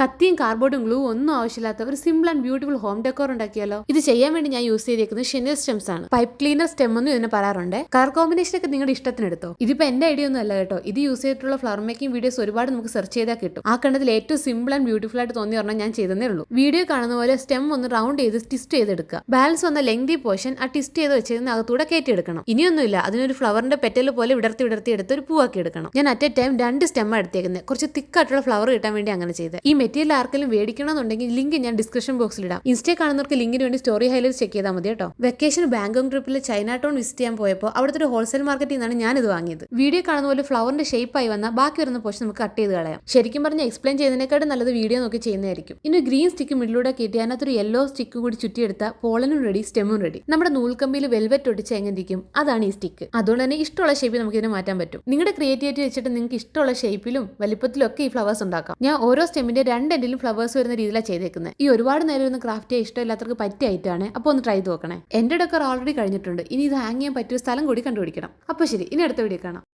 കത്തിയും കാർബോർഡും ഗ്ലൂ ഒന്നും ആവശ്യമില്ലാത്ത ഒരു simple and beautiful home decor ഉണ്ടാക്കിയാലോ. ഇത് ചെയ്യാൻ വേണ്ടി ഞാൻ യൂസ് ചെയ്തേക്കുന്നത് ഷെനിൽ സ്റ്റെംസ് ആണ്. പൈപ്പ് ക്ലീനർ സ്റ്റെം എന്ന് ഇതിനെ പറയാറുണ്ട്. കളർ കോമ്പിനേഷൻ ഒക്കെ നിങ്ങളുടെ ഇഷ്ടത്തിന് എടുത്തോ? ഇതിപ്പോ എന്റെ ഐഡിയ ഒന്നും അല്ല കേട്ടോ. ഇത് യൂസ് ചെയ്തിട്ടുള്ള ഫ്ലവർ മേക്കിംഗ് വീഡിയോസ് ഒരുപാട് നമുക്ക് സെർച്ച് ചെയ്താൽ കിട്ടും. ആ കണ്ടതിൽ ഏറ്റവും സിമ്പിൾ ആൻഡ് ബ്യൂട്ടിഫുൾ ആയിട്ട് തോന്നി പറഞ്ഞാൽ ഞാൻ ചെയ്തതേ ഉള്ളൂ. വീഡിയോ കാണുന്ന പോലെ സ്റ്റെം ഒന്ന് റൗണ്ട് ചെയ്ത് ട്വിസ്റ്റ് ചെയ്തെടുക്കുക. ബാലൻസ് വന്ന ലെങ്തി പോർഷൻ ആ ട്വിസ്റ്റ് ചെയ്ത് വെച്ചതിന് അകത്തൂടെ കയറ്റിയെടുക്കണം. ഇനിയൊന്നുമില്ല. അതിനൊരു ഫ്ലവറിന്റെ പെറ്റൽ പോലെ വിടർത്തി വിടർത്തി എടുത്ത് ഒരു പൂവാക്കി എടുക്കണം. ഞാൻ അറ്റ് എ ടൈം രണ്ട് സ്റ്റെം എടുത്തേക്കുന്നത് കുറച്ച് തിക്കായിട്ടുള്ള ഫ്ലവർ കിട്ടാൻ വേണ്ടി അങ്ങനെ ചെയ്ത്. ഈ മെറ്റീരിയൽ ആർക്കെങ്കിലും മേടിക്കണമെന്നുണ്ടെങ്കിൽ ലിങ്ക് ഞാൻ ഡിസ്ക്രിപ്ഷൻ ബോക്സിൽ ഇടാം. ഇൻസ്റ്റേ കാണുന്നവർക്ക് ലിങ്കിന് വേണ്ടി സ്റ്റോറി ഹൈലൈറ്റ് ചെക്ക് ചെയ്താൽ മതി കേട്ടോ. വെക്കേഷൻ ബാങ്കോങ് ട്രിപ്പിൽ ചൈന ടൗൺ വിസിറ്റ് ചെയ്യാൻ പോയപ്പോൾ അവിടുത്തെ ഒരു ഹോൾസെയിൽ മാർക്കറ്റിൽ നിന്നാണ് ഇത് വാങ്ങിയത്. വീഡിയോ കാണുന്ന പോലെ ഫ്ലവറിന്റെ ഷേപ്പ് ആയി വന്ന ബാക്കി വരുന്ന പോർഷൻ നമുക്ക് കട്ട് ചെയ്ത് കളയാം. ശരിക്കും പറഞ്ഞാൽ എക്സ്പ്ലെയിൻ ചെയ്യുന്നതിനേക്കാളും നല്ലത് വീഡിയോ നോക്കി ചെയ്യുന്നതായിരിക്കും. ഇനി ഗ്രീൻ സ്റ്റിക്ക് മിഡിലൂടെ കയറ്റി അതിനകത്തൊരു യെല്ലോ സ്റ്റിക്ക് കൂടി ചുറ്റിയെടുത്ത പോളനും റെഡി സ്റ്റെമും റെഡി നമ്മുടെ നൂൽക്കമ്പിയിൽ വെൽവെറ്റ് ഒട്ടിച്ച് എങ്ങനെ ഇരിക്കും അതാണ് ഈ സ്റ്റിക്ക് അതുകൊണ്ട് തന്നെ ഇഷ്ടമുള്ള ഷേപ്പിൽ നമുക്ക് ഇതിനെ മാറ്റാൻ പറ്റും. നിങ്ങളുടെ ക്രിയേറ്റിവിറ്റി വെച്ചിട്ട് നിങ്ങൾക്ക് ഇഷ്ടമുള്ള ഷേപ്പിലും വലിപ്പത്തിലും ഒക്കെ ഈ ഫ്ലവേഴ്സ് ഉണ്ടാക്കാം. ഞാൻ ഓരോ സ്റ്റെമ്മിന്റെ രണ്ട് എൻഡിലും ഫ്ലവേഴ്സ് വരുന്ന രീതിയിലാണ് ചെയ്തേക്കുന്നത് ഈ ഒരുപാട് നേരം ഒന്ന് ക്രാഫ്റ്റ് ചെയ്യാൻ ഇഷ്ടമില്ലാത്തവർക്ക് ഐറ്റാണ് അപ്പോൾ ഒന്ന് ട്രൈ നോക്കണേ. എന്റെ ഡെക്കർ ഓൾറെഡി കഴിഞ്ഞിട്ടുണ്ട്. ഇനി ഇത് ഹാങ് ചെയ്യാൻ പറ്റിയ സ്ഥലം കൂടി കണ്ടുപിടിക്കണം. അപ്പോൾ ശരി ഇനി അടുത്ത വീഡിയോ കാണാം.